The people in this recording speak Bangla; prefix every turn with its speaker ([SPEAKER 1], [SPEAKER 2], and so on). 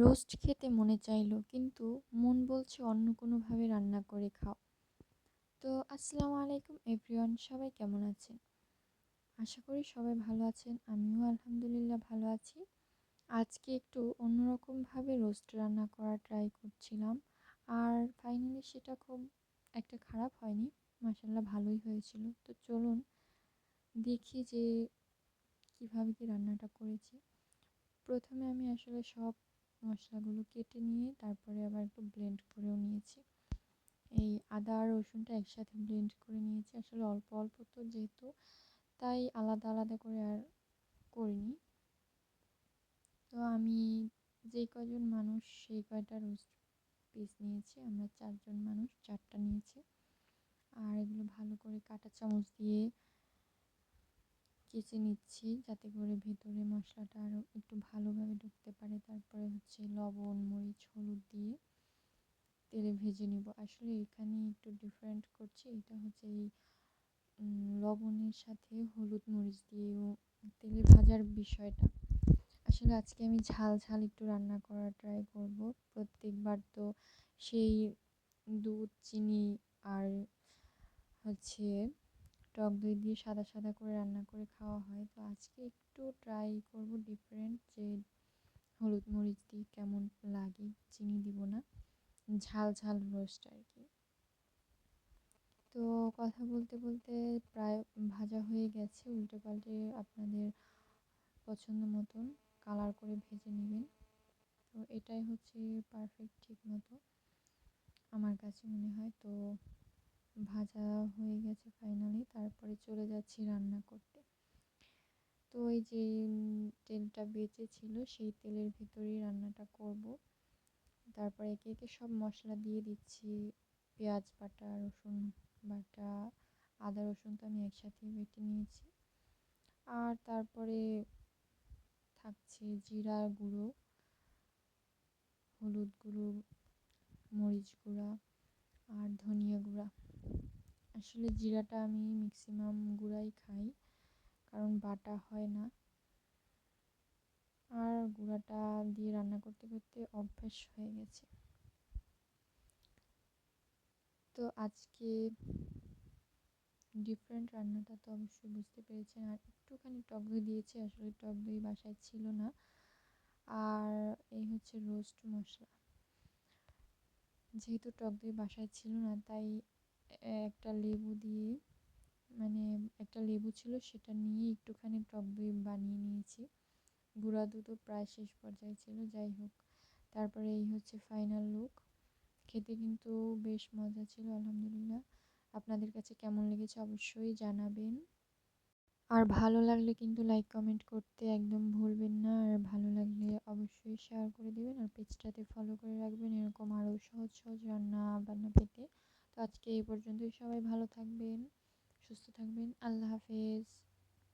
[SPEAKER 1] রোস্ট খেতে মনে চাইলো, কিন্তু মন বলছে অন্য কোনোভাবে রান্না করে খাও। তো আসসালামু আলাইকুম এভরিওয়ান, সবাই কেমন আছেন? আশা করি সবাই ভালো আছেন, আমিও আলহামদুলিল্লাহ ভালো আছি। আজকে একটু অন্যরকমভাবে রোস্ট রান্না করা ট্রাই করছিলাম, আর ফাইনালি সেটা খুব একটা খারাপ হয়নি মাসাল্লাহ ভালোই হয়েছিল। তো চলুন দেখি যে কীভাবে কি রান্নাটা করেছি। প্রথমে আমি আসলে সব মশলাগুলো কেটে নিয়ে তারপরে আবার একটু ব্লেন্ড করেও নিয়েছি। এই আদা আর রসুনটা একসাথে ব্লেন্ড করে নিয়েছি। আসলে অল্প অল্প তো যেহেতু, তাই আলাদা আলাদা করে আর করিনি। তো আমি যে কজন মানুষ, সেই কয়টা রোস্ট পিস নিয়েছি। আমরা চারজন মানুষ, চারটা নিয়েছি। আর এগুলো ভালো করে কাটা চামচ দিয়ে কেচে নিচ্ছি, যাতে করে ভেতরে মশলাটা আরও একটু ভালোভাবে ঢুকতে পারে তারপরে হচ্ছে লবণ মরিচ হলুদ দিয়ে তেলে ভেজে নিব। আসলে এখানে একটু ডিফারেন্ট করছি। এটা হচ্ছে এই লবণের সাথে হলুদ মরিচ দিয়ে তেলে ভাজার বিষয়টা। আসলে আজকে আমি ঝাল ঝাল একটু রান্না করার ট্রাই করব। প্রত্যেকবার তো সেই দুধ, চিনি আর হচ্ছে টক দই দিয়ে সাদা সাদা করে রান্না করে খাওয়া হয়। তো আজকে একটু ট্রাই করব ডিফারেন্ট যে হলুদ মরিচ দিয়ে কেমন লাগে, চিনি দিব না। ঝাল ঝাল রোস্ট আর কি তো কথা বলতে বলতে প্রায় ভাজা হয়ে গেছে, উল্টে পাল্টে আপনাদের পছন্দ মতন কালার করে ভেজে নেবেন। তো এটাই হচ্ছে পারফেক্ট ঠিক মতো আমার কাছে মনে হয়। তো ভাজা হয়ে গেছে ফাইনালি তারপরে চলে যাচ্ছি রান্না করতে। তো ওই যে তেলটা বেঁচে ছিল, সেই তেলের ভিতরেই রান্নাটা করব। তারপরে একে একে সব মশলা দিয়ে দিচ্ছি? পেঁয়াজ বাটা, রসুন বাটা, আদা, রসুন তো আমি একসাথে বেটে নিয়েছি। আর তারপরে থাকছে জিরা গুঁড়ো, হলুদ গুঁড়ো, মরিচ গুঁড়া আর ধনিয়া গুঁড়া। আসলে জিরাটা আমি ম্যাক্সিমাম গুঁড়াই খাই, কারণ বাটা হয় না। আর গুঁড়াটা দিয়ে রান্না করতে করতে অভ্যাস হয়ে গেছে। তো আজকে ডিফারেন্ট রান্নাটা তো অবশ্যই বুঝতে পেরেছেন। আর একটুখানি টক দই দিয়েছি, আসলে টক দই বাসায় ছিল না। আর এই হচ্ছে রোস্ট মশলা। যেহেতু টক দই বাসায় ছিল না, তাই একটা লেবু দিয়ে মানে একটা লেবু ছিল, সেটা নিয়ে একটুখানি টক দই বানিয়ে নিয়েছি। গুঁড়া দুধও প্রায় শেষ পর্যায়ে ছিল, যাই হোক। তারপরে এই হচ্ছে ফাইনাল লুক খেতে কিন্তু বেশ মজা ছিল, আলহামদুলিল্লাহ। আপনাদের কাছে কেমন লেগেছে অবশ্যই জানাবেন। আর ভালো লাগলে কিন্তু লাইক কমেন্ট করতে একদম ভুলবেন না। আর ভালো লাগলে অবশ্যই শেয়ার করে দেবেন। আর পেজটাতে ফলো করে রাখবেন, এরকম আরও সহজ সহজ রান্না বান্না পেতে। তো আজকে এই পর্যন্তই সবাই ভালো থাকবেন, সুস্থ থাকবেন। আল্লাহ হাফেজ।